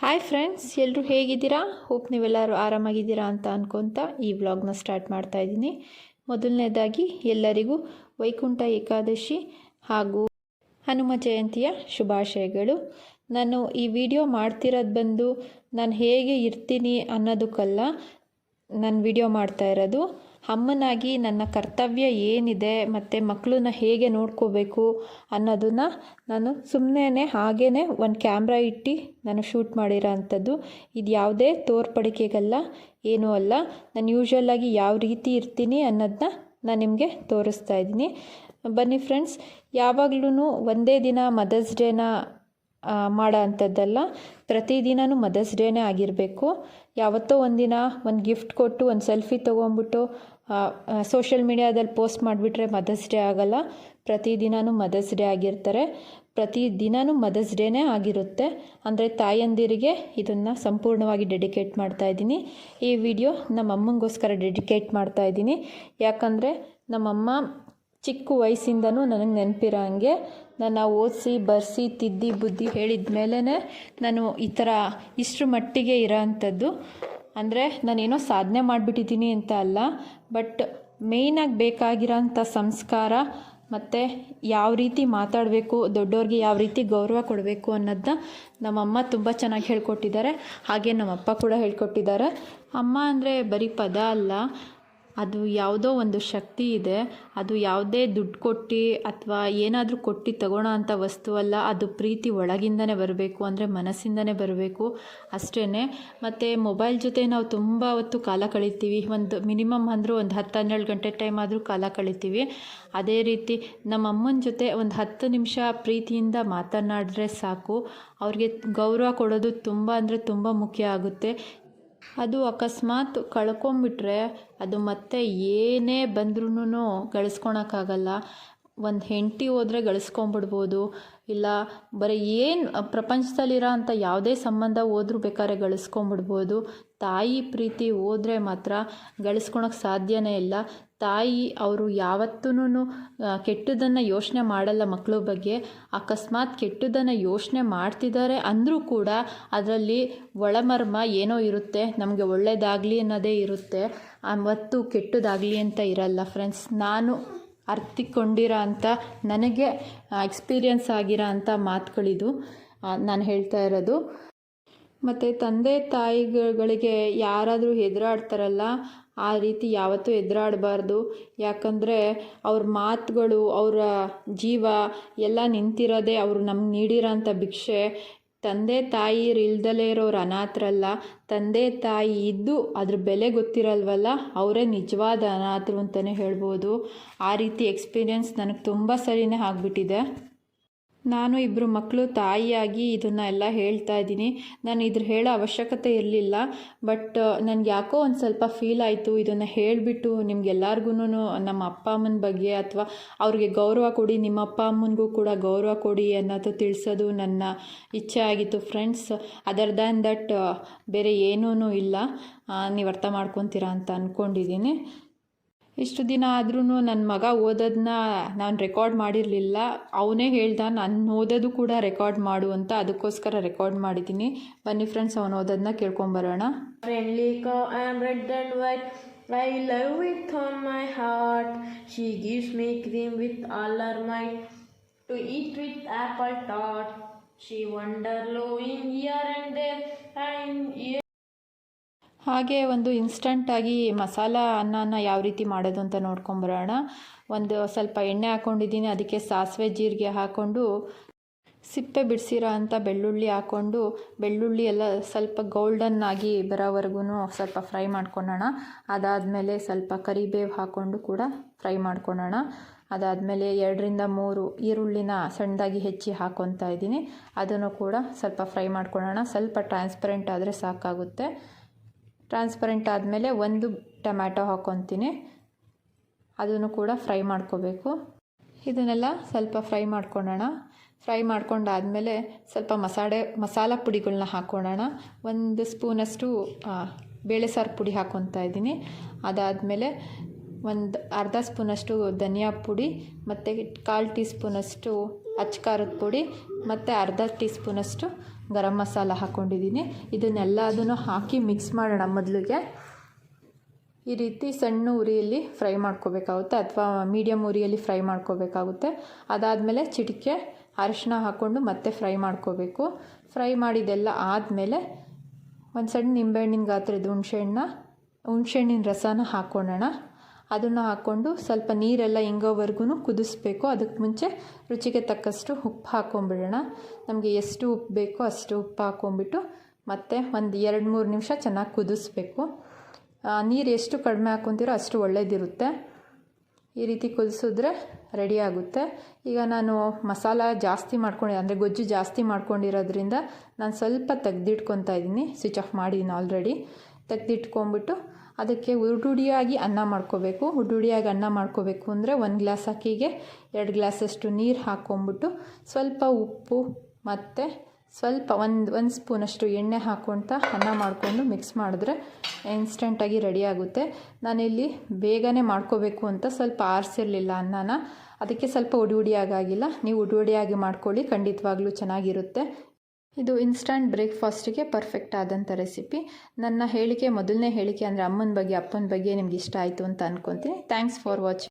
Hi friends ಎಲ್ಲರೂ ಹೇಗಿದ್ದೀರಾ? Hope ನೀವೆಲ್ಲರೂ ಆರಾಮಾಗಿದ್ದೀರಾ ಅಂತ ಅನ್ಕೊತ ಈ ವ್ಲಾಗ್ನ ಸ್ಟಾರ್ಟ್ ಮಾಡ್ತಾ ಇದ್ದೀನಿ. ಮೊದಲನೇದಾಗಿ ಎಲ್ಲರಿಗೂ ವೈಕುಂಠ ಏಕಾದಶಿ ಹಾಗೂ ಹನುಮ ಜಯಂತಿಯ ಶುಭಾಶಯಗಳು. ನಾನು ಈ ವಿಡಿಯೋ ಮಾಡ್ತಿರೋದು ಬಂದು ನಾನು ಹೇಗೆ ಇರ್ತೀನಿ ಅನ್ನೋದಕ್ಕಲ್ಲ, ನಾನು ವಿಡಿಯೋ ಮಾಡ್ತಾ ಇರೋದು. ಅಮ್ಮನಾಗಿ ನನ್ನ ಕರ್ತವ್ಯ ಏನಿದೆ, ಮತ್ತು ಮಕ್ಕಳನ್ನ ಹೇಗೆ ನೋಡ್ಕೋಬೇಕು ಅನ್ನೋದನ್ನು ನಾನು ಸುಮ್ಮನೆ ಹಾಗೇ ಒಂದು ಕ್ಯಾಮ್ರಾ ಇಟ್ಟು ನಾನು ಶೂಟ್ ಮಾಡಿರೋ ಅಂಥದ್ದು. ಇದು ಯಾವುದೇ ತೋರ್ಪಡಿಕೆಗಲ್ಲ, ಏನೂ ಅಲ್ಲ. ನಾನು ಯೂಶ್ವಲಾಗಿ ಯಾವ ರೀತಿ ಇರ್ತೀನಿ ಅನ್ನೋದನ್ನ ನಾನು ನಿಮಗೆ ತೋರಿಸ್ತಾ ಇದ್ದೀನಿ. ಬನ್ನಿ ಫ್ರೆಂಡ್ಸ್ ಯಾವಾಗ್ಲೂ ಒಂದೇ ದಿನ ಮದರ್ಸ್ ಡೇನ ಮಾಡೋ ಅಂಥದ್ದಲ್ಲ. ಪ್ರತಿದಿನವೂ ಮದರ್ಸ್ ಡೇನೇ ಆಗಿರಬೇಕು. ಯಾವತ್ತೋ ಒಂದಿನ ಒಂದು ಗಿಫ್ಟ್ ಕೊಟ್ಟು, ಒಂದು ಸೆಲ್ಫಿ ತೊಗೊಂಬಿಟ್ಟು ಸೋಷಿಯಲ್ ಮೀಡಿಯಾದಲ್ಲಿ ಪೋಸ್ಟ್ ಮಾಡಿಬಿಟ್ರೆ ಮದರ್ಸ್ ಡೇ ಆಗೋಲ್ಲ. ಪ್ರತಿದಿನವೂ ಮದರ್ಸ್ ಡೇ ಆಗಿರ್ತಾರೆ. ಪ್ರತಿ ದಿನವೂ ಮದರ್ಸ್ ಡೇನೇ ಆಗಿರುತ್ತೆ. ಅಂದರೆ ತಾಯಂದಿರಿಗೆ ಇದನ್ನು ಸಂಪೂರ್ಣವಾಗಿ ಡೆಡಿಕೇಟ್ ಮಾಡ್ತಾ ಇದ್ದೀನಿ. ಈ ವಿಡಿಯೋ ನಮ್ಮ ಅಮ್ಮಂಗೋಸ್ಕರ ಡೆಡಿಕೇಟ್ ಮಾಡ್ತಾ ಇದ್ದೀನಿ. ಯಾಕಂದರೆ ನಮ್ಮಮ್ಮ ಚಿಕ್ಕ ವಯಸ್ಸಿಂದನೂ ನನಗೆ ನೆನಪಿರೋ ಹಂಗೆ ನನ್ನ ಓದಿಸಿ, ಬರೆಸಿ, ತಿದ್ದಿ ಬುದ್ಧಿ ಹೇಳಿದ ಮೇಲೇ ನಾನು ಈ ಥರ ಇಷ್ಟರ ಮಟ್ಟಿಗೆ ಇರೋ ಅಂಥದ್ದು ಅಂದರೆ ನಾನೇನೋ ಸಾಧನೆ ಮಾಡಿಬಿಟ್ಟಿದ್ದೀನಿ ಅಂತ ಅಲ್ಲ ಬಟ್ ಮೇಯ್ನಾಗಿ ಬೇಕಾಗಿರೋಂಥ ಸಂಸ್ಕಾರ ಮತ್ತು ಯಾವ ರೀತಿ ಮಾತಾಡಬೇಕು ದೊಡ್ಡವ್ರಿಗೆ ಯಾವ ರೀತಿ ಗೌರವ ಕೊಡಬೇಕು ಅನ್ನೋದನ್ನ ನಮ್ಮಮ್ಮ ತುಂಬ ಚೆನ್ನಾಗಿ ಹೇಳ್ಕೊಟ್ಟಿದ್ದಾರೆ. ಹಾಗೆ ನಮ್ಮಪ್ಪ ಕೂಡ ಹೇಳ್ಕೊಟ್ಟಿದ್ದಾರೆ. ಅಮ್ಮ ಅಂದರೆ ಬರೀ ಪದ ಅಲ್ಲ ಅದು ಯಾವುದೋ ಒಂದು ಶಕ್ತಿ ಇದೆ, ಅದು ಯಾವುದೇ ದುಡ್ಡು ಕೊಟ್ಟು ಅಥವಾ ಏನಾದರೂ ಕೊಟ್ಟು ತಗೊಳ್ಳೋ ಅಂಥ ವಸ್ತು ಅಲ್ಲ, ಅದು ಪ್ರೀತಿ ಒಳಗಿಂದನೇ ಬರಬೇಕು ಅಂದರೆ ಮನಸ್ಸಿಂದನೇ ಬರಬೇಕು ಅಷ್ಟೇ ಮತ್ತು ಮೊಬೈಲ್ ಜೊತೆ ನಾವು ತುಂಬ ಹೊತ್ತು ಕಾಲ ಕಳಿತೀವಿ, ಒಂದು ಮಿನಿಮಮ್ ಅಂದರೂ ಒಂದು ಹತ್ತು ಹನ್ನೆರಡು ಗಂಟೆ ಟೈಮ್ ಆದರೂ ಕಾಲ ಕಳಿತೀವಿ. ಅದೇ ರೀತಿ ನಮ್ಮ ಅಮ್ಮನ ಜೊತೆ ಒಂದು ಹತ್ತು ನಿಮಿಷ ಪ್ರೀತಿಯಿಂದ ಮಾತನಾಡಿದ್ರೆ ಸಾಕು, ಅವ್ರಿಗೆ ಗೌರವ ಕೊಡೋದು ತುಂಬ ಅಂದರೆ ತುಂಬ ಮುಖ್ಯ ಆಗುತ್ತೆ. ಅದು ಅಕಸ್ಮಾತ್ ಕಳ್ಕೊಂಬಿಟ್ರೆ ಅದು ಮತ್ತೆ ಏನೇ ಬಂದ್ರೂ ಗಳಿಸ್ಕೊಳಕ್ಕಾಗಲ್ಲ ಒಂದು ಹೆಂಡತಿ ಹೋದರೆ ಗಳಿಸ್ಕೊಂಬಿಡ್ಬೋದು. ಇಲ್ಲ, ಬರೀ ಏನು ಪ್ರಪಂಚದಲ್ಲಿರೋ ಅಂಥ ಯಾವುದೇ ಸಂಬಂಧ ಹೋದ್ರೂ ಬೇಕಾದ್ರೆ ಗಳಿಸ್ಕೊಂಬಿಡ್ಬೋದು. ತಾಯಿ ಪ್ರೀತಿ ಹೋದರೆ ಮಾತ್ರ ಗಳಿಸ್ಕೊಳಕ್ಕೆ ಸಾಧ್ಯನೇ ಇಲ್ಲ. ತಾಯಿ ಅವರು ಯಾವತ್ತೂ ಕೆಟ್ಟದನ್ನು ಯೋಚನೆ ಮಾಡಲ್ಲ ಮಕ್ಕಳ ಬಗ್ಗೆ. ಅಕಸ್ಮಾತ್ ಕೆಟ್ಟದನ್ನು ಯೋಚನೆ ಮಾಡ್ತಿದ್ದಾರೆ ಅಂದರೂ ಕೂಡ ಅದರಲ್ಲಿ ಒಳಮರ್ಮ ಏನೋ ಇರುತ್ತೆ. ನಮಗೆ ಒಳ್ಳೆಯದಾಗಲಿ ಅನ್ನೋದೇ ಇರುತ್ತೆ. ಮತ್ತು ಕೆಟ್ಟದಾಗಲಿ ಅಂತ ಇರಲ್ಲ ಫ್ರೆಂಡ್ಸ್ ನಾನು ಅರ್ಥಿಕೊಂಡಿರೋ ಅಂಥ ನನಗೆ ಎಕ್ಸ್ಪೀರಿಯನ್ಸ್ ಆಗಿರೋ ಅಂಥ ಮಾತುಗಳಿದು ನಾನು ಹೇಳ್ತಾ ಇರೋದು. ಮತ್ತು ತಂದೆ ತಾಯಿಗಳಿಗೆ ಯಾರಾದರೂ ಹೆದರಾಡ್ತಾರಲ್ಲ, ಆ ರೀತಿ ಯಾವತ್ತೂ ಎದುರಾಡಬಾರ್ದು ಯಾಕಂದರೆ ಅವ್ರ ಮಾತುಗಳು, ಅವರ ಜೀವ ಎಲ್ಲ ನಿಂತಿರೋದೇ ಅವರು ನಮ್ಗೆ ನೀಡಿರೋಂಥ ಭಿಕ್ಷೆ. ತಂದೆ ತಾಯಿ ಇಲ್ದಲೇ ಇರೋರು ಅನಾಥರಲ್ಲ, ತಂದೆ ತಾಯಿ ಇದ್ದು ಅದ್ರ ಬೆಲೆ ಗೊತ್ತಿರಲ್ವಲ್ಲ, ಅವರೇ ನಿಜವಾದ ಅನಾಥರು ಅಂತಲೇ ಹೇಳ್ಬೋದು. ಆ ರೀತಿ ಎಕ್ಸ್ಪೀರಿಯೆನ್ಸ್ ನನಗೆ ತುಂಬ ಸರಿನೇ ಆಗಿಬಿಟ್ಟಿದೆ. ನಾನು ಇಬ್ಬರು ಮಕ್ಕಳು, ತಾಯಿಯಾಗಿ ಇದನ್ನು ಎಲ್ಲ ಹೇಳ್ತಾ ಇದ್ದೀನಿ. ನಾನು ಇದ್ರ ಹೇಳೋ ಅವಶ್ಯಕತೆ ಇರಲಿಲ್ಲ. ಬಟ್ ನನಗೆ ಯಾಕೋ ಒಂದು ಸ್ವಲ್ಪ ಫೀಲ್ ಆಯಿತು ಇದನ್ನು ಹೇಳಿಬಿಟ್ಟು ನಿಮ್ಗೆಲ್ಲರಿಗೂ ನಮ್ಮ ಅಪ್ಪ ಅಮ್ಮನ ಬಗ್ಗೆ ಅಥವಾ ಅವ್ರಿಗೆ ಗೌರವ ಕೊಡಿ, ನಿಮ್ಮ ಅಪ್ಪ ಅಮ್ಮನಿಗೂ ಕೂಡ ಗೌರವ ಕೊಡಿ ಅನ್ನೋದು ತಿಳಿಸೋದು ನನ್ನ ಇಚ್ಛೆ ಆಗಿತ್ತು ಫ್ರೆಂಡ್ಸ್ ಅದರ್ ದ್ಯಾನ್ ದಟ್ ಬೇರೆ ಏನೂ ಇಲ್ಲ. ನೀವು ಅರ್ಥ ಮಾಡ್ಕೊತೀರಾ ಅಂತ ಅಂದ್ಕೊಂಡಿದ್ದೀನಿ ಇಷ್ಟು ದಿನ ಆದ್ರೂ ನನ್ನ ಮಗ ಓದೋದನ್ನ ನಾನು ರೆಕಾರ್ಡ್ ಮಾಡಿರಲಿಲ್ಲ ಅವನೇ ಹೇಳ್ದ ನಾನು ಓದೋದು ಕೂಡ ರೆಕಾರ್ಡ್ ಮಾಡು ಅಂತ ಅದಕ್ಕೋಸ್ಕರ ರೆಕಾರ್ಡ್ ಮಾಡಿದ್ದೀನಿ ಬನ್ನಿ ಫ್ರೆಂಡ್ಸ್ ಅವನು ಓದೋದನ್ನ ಕೇಳ್ಕೊಂಬರೋಣ I love with all my heart. She gives me cream with all her might to eat with apple tart. She wander lowing here and there and here. ಹಾಗೆ ಒಂದು ಇನ್ಸ್ಟಂಟಾಗಿ ಮಸಾಲ ಅನ್ನನ ಯಾವ ರೀತಿ ಮಾಡೋದು ಅಂತ ನೋಡ್ಕೊಂಬರೋಣ. ಒಂದು ಸ್ವಲ್ಪ ಎಣ್ಣೆ ಹಾಕ್ಕೊಂಡಿದ್ದೀನಿ ಅದಕ್ಕೆ ಸಾಸಿವೆ ಜೀರಿಗೆ ಹಾಕ್ಕೊಂಡು ಸಿಪ್ಪೆ ಬಿಡಿಸಿರೋ ಅಂಥ ಬೆಳ್ಳುಳ್ಳಿ ಹಾಕ್ಕೊಂಡು ಬೆಳ್ಳುಳ್ಳಿ ಎಲ್ಲ ಸ್ವಲ್ಪ ಗೋಲ್ಡನ್ ಆಗಿ ಬರೋವರೆಗೂ ಸ್ವಲ್ಪ ಫ್ರೈ ಮಾಡ್ಕೊಳ್ಳೋಣ ಅದಾದಮೇಲೆ ಸ್ವಲ್ಪ ಕರಿಬೇವು ಹಾಕ್ಕೊಂಡು ಕೂಡ ಫ್ರೈ ಮಾಡ್ಕೊಳ್ಳೋಣ ಅದಾದಮೇಲೆ ಎರಡರಿಂದ ಮೂರು ಈರುಳ್ಳಿನ ಸಣ್ಣದಾಗಿ ಹೆಚ್ಚಿ ಹಾಕ್ಕೊತಾ ಇದ್ದೀನಿ. ಅದನ್ನು ಕೂಡ ಸ್ವಲ್ಪ ಫ್ರೈ ಮಾಡ್ಕೊಳ್ಳೋಣ ಸ್ವಲ್ಪ ಟ್ರಾನ್ಸ್ಪರೆಂಟ್ ಆದರೆ ಸಾಕಾಗುತ್ತೆ. ಟ್ರಾನ್ಸ್ಪರೆಂಟ್ ಆದಮೇಲೆ ಒಂದು ಟೊಮ್ಯಾಟೊ ಹಾಕ್ಕೊತೀನಿ. ಅದನ್ನು ಕೂಡ ಫ್ರೈ ಮಾಡ್ಕೋಬೇಕು. ಇದನ್ನೆಲ್ಲ ಸ್ವಲ್ಪ ಫ್ರೈ ಮಾಡ್ಕೊಳ್ಳೋಣ ಫ್ರೈ ಮಾಡ್ಕೊಂಡಾದಮೇಲೆ ಸ್ವಲ್ಪ ಮಸಾಲೆ ಮಸಾಲ ಪುಡಿಗಳನ್ನ ಹಾಕ್ಕೊಳ್ಳೋಣ ಒಂದು ಸ್ಪೂನಷ್ಟು ಬೇಳೆ ಸಾರು ಪುಡಿ ಹಾಕ್ಕೊತಾ ಇದ್ದೀನಿ. ಅದಾದಮೇಲೆ ಒಂದು ಅರ್ಧ ಸ್ಪೂನಷ್ಟು ಧನಿಯಾ ಪುಡಿ, ಮತ್ತು ಕಾಲು ಟೀ ಸ್ಪೂನಷ್ಟು ಅಚ್ಚ ಖಾರದ ಪುಡಿ ಮತ್ತು ಅರ್ಧ ಟೀ ಸ್ಪೂನಷ್ಟು ಗರಂ ಮಸಾಲ ಹಾಕ್ಕೊಂಡಿದ್ದೀನಿ ಇದನ್ನೆಲ್ಲದನ್ನು ಹಾಕಿ ಮಿಕ್ಸ್ ಮಾಡೋಣ ಮೊದಲಿಗೆ. ಈ ರೀತಿ ಸಣ್ಣ ಉರಿಯಲ್ಲಿ ಫ್ರೈ ಮಾಡ್ಕೋಬೇಕಾಗುತ್ತೆ ಅಥವಾ ಮೀಡಿಯಮ್ ಉರಿಯಲ್ಲಿ ಫ್ರೈ ಮಾಡ್ಕೋಬೇಕಾಗುತ್ತೆ. ಅದಾದಮೇಲೆ ಚಿಟಿಕೆ ಅರಿಶಿನ ಹಾಕ್ಕೊಂಡು ಮತ್ತೆ ಫ್ರೈ ಮಾಡ್ಕೋಬೇಕು. ಫ್ರೈ ಮಾಡಿದೆಲ್ಲ ಆದಮೇಲೆ ಒಂದು ಸಣ್ಣ ನಿಂಬೆಹಣ್ಣಿನ ಗಾತ್ರದ ಹುಣ್ಸೆಹಣ್ಣ ಹುಣ್ಸೆಹಣ್ಣಿನ ರಸನ ಹಾಕ್ಕೊಳ್ಳೋಣ. ಅದನ್ನು ಹಾಕ್ಕೊಂಡು ಸ್ವಲ್ಪ ನೀರೆಲ್ಲ ಇಂಗೋವರೆಗೂ ಕುದಿಸ್ಬೇಕು. ಅದಕ್ಕೆ ಮುಂಚೆ ರುಚಿಗೆ ತಕ್ಕಷ್ಟು ಉಪ್ಪು ಹಾಕ್ಕೊಂಬಿಡೋಣ ನಮಗೆ ಎಷ್ಟು ಉಪ್ಪು ಬೇಕೋ ಅಷ್ಟು ಉಪ್ಪು ಹಾಕ್ಕೊಂಬಿಟ್ಟು ಮತ್ತು ಒಂದು ಎರಡು ಮೂರು ನಿಮಿಷ ಚೆನ್ನಾಗಿ ಕುದಿಸ್ಬೇಕು. ನೀರು ಎಷ್ಟು ಕಡಿಮೆ ಹಾಕ್ಕೊತೀರೋ ಅಷ್ಟು ಒಳ್ಳೇದಿರುತ್ತೆ. ಈ ರೀತಿ ಕುದಿಸಿದ್ರೆ ರೆಡಿ ಆಗುತ್ತೆ. ಈಗ ನಾನು ಮಸಾಲ ಜಾಸ್ತಿ ಮಾಡ್ಕೊಂಡು, ಅಂದರೆ ಗೊಜ್ಜು ಜಾಸ್ತಿ ಮಾಡ್ಕೊಂಡಿರೋದ್ರಿಂದ ನಾನು ಸ್ವಲ್ಪ ತೆಗ್ದಿಟ್ಕೊತಾ ಇದ್ದೀನಿ. ಸ್ವಿಚ್ ಆಫ್ ಮಾಡಿದ್ದೀನಿ ಆಲ್ರೆಡಿ ತೆಗ್ದಿಟ್ಕೊಂಬಿಟ್ಟು ಅದಕ್ಕೆ ಉಡುಡಿಯಾಗಿ ಅನ್ನ ಮಾಡ್ಕೋಬೇಕು. ಉಡುಡಿಯಾಗಿ ಅನ್ನ ಮಾಡ್ಕೋಬೇಕು ಅಂದರೆ ಒಂದು ಗ್ಲಾಸ್ ಅಕ್ಕಿಗೆ ಎರಡು ಗ್ಲಾಸಷ್ಟು ನೀರು ಹಾಕ್ಕೊಂಬಿಟ್ಟು ಸ್ವಲ್ಪ ಉಪ್ಪು ಮತ್ತು ಸ್ವಲ್ಪ ಒಂದು ಒಂದು ಸ್ಪೂನಷ್ಟು ಎಣ್ಣೆ ಹಾಕ್ಕೊಳ್ತಾ ಅನ್ನ ಮಾಡಿಕೊಂಡು ಮಿಕ್ಸ್ ಮಾಡಿದ್ರೆ ಇನ್ಸ್ಟೆಂಟಾಗಿ ರೆಡಿ ಆಗುತ್ತೆ. ನಾನಿಲ್ಲಿ ಬೇಗನೆ ಮಾಡ್ಕೋಬೇಕು ಅಂತ ಸ್ವಲ್ಪ ಆರಿಸಿರಲಿಲ್ಲ ಅನ್ನನ. ಅದಕ್ಕೆ ಸ್ವಲ್ಪ ಉಡಿ ಉಡಿಯಾಗಿಲ್ಲ ನೀವು ಉಡಿ ಉಡಿಯಾಗಿ ಮಾಡ್ಕೊಳ್ಳಿ. ಖಂಡಿತವಾಗ್ಲೂ ಚೆನ್ನಾಗಿರುತ್ತೆ. ಇದು ಇನ್ಸ್ಟಂಟ್ ಬ್ರೇಕ್ಫಾಸ್ಟಿಗೆ ಪರ್ಫೆಕ್ಟ್ ಆದಂಥ ರೆಸಿಪಿ ನನ್ನ ಹೇಳಿಕೆ, ಮೊದಲನೇ ಹೇಳಿಕೆ ಅಂದರೆ ಅಮ್ಮನ ಬಗ್ಗೆ, ಅಪ್ಪನ ಬಗ್ಗೆ ನಿಮ್ಗೆ ಇಷ್ಟ ಆಯಿತು ಅಂತ ಅಂದ್ಕೊತೀನಿ ಥ್ಯಾಂಕ್ಸ್ ಫಾರ್ ವಾಚಿಂಗ್